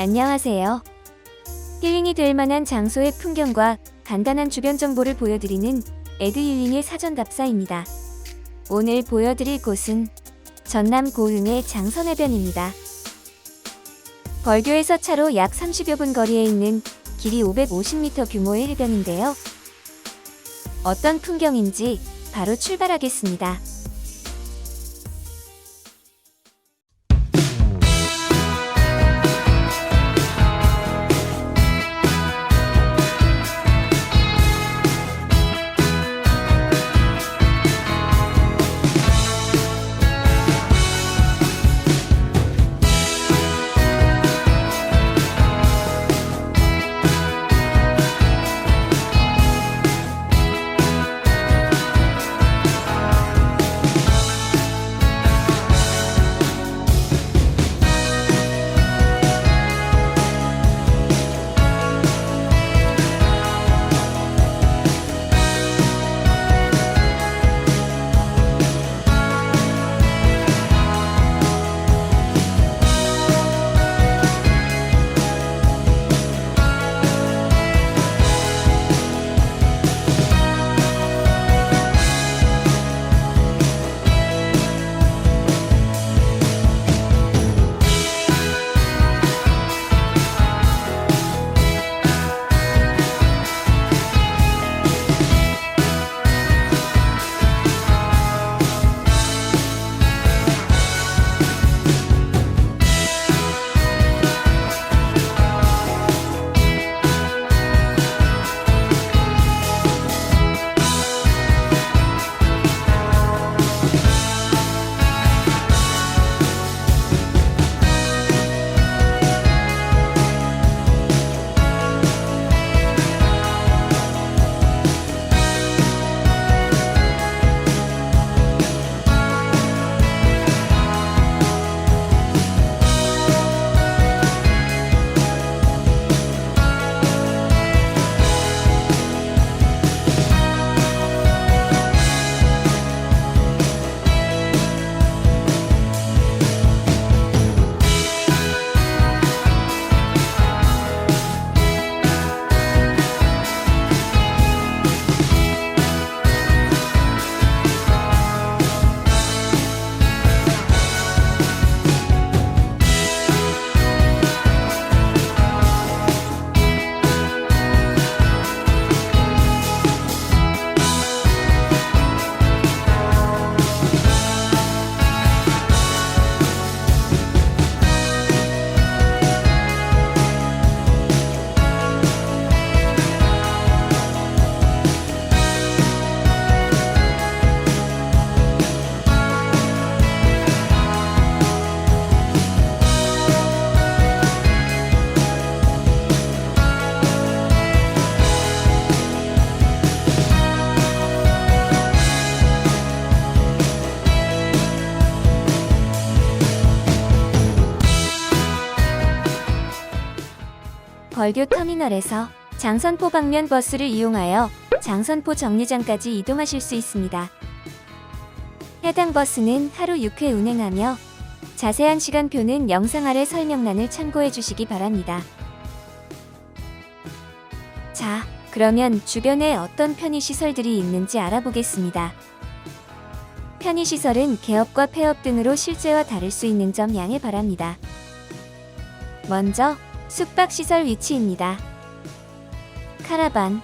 안녕하세요. 힐링이 될 만한 장소의 풍경과 간단한 주변 정보를 보여드리는 에드 힐링의 사전 답사입니다. 오늘 보여드릴 곳은 전남 고흥의 장선해변입니다. 벌교에서 차로 약 30여 분 거리에 있는 길이 550m 규모의 해변인데요. 어떤 풍경인지 바로 출발하겠습니다. 벌교 터미널에서 장선포 방면 버스를 이용하여 장선포 정류장까지 이동하실 수 있습니다. 해당 버스는 하루 6회 운행하며 자세한 시간표는 영상 아래 설명란을 참고해 주시기 바랍니다. 자, 그러면 주변에 어떤 편의시설들이 있는지 알아보겠습니다. 편의시설은 개업과 폐업 등으로 실제와 다를 수 있는 점 양해 바랍니다. 먼저 숙박시설 위치입니다. 카라반,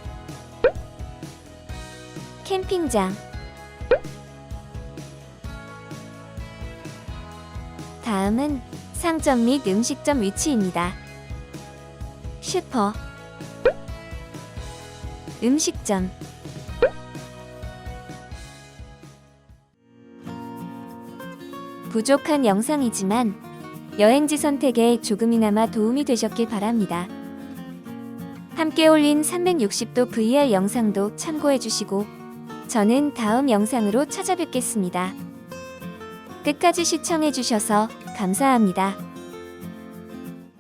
캠핑장, 다음은 상점 및 음식점 위치입니다. 슈퍼, 음식점, 부족한 영상이지만 여행지 선택에 조금이나마 도움이 되셨길 바랍니다. 함께 올린 360도 VR 영상도 참고해 주시고 저는 다음 영상으로 찾아뵙겠습니다. 끝까지 시청해 주셔서 감사합니다.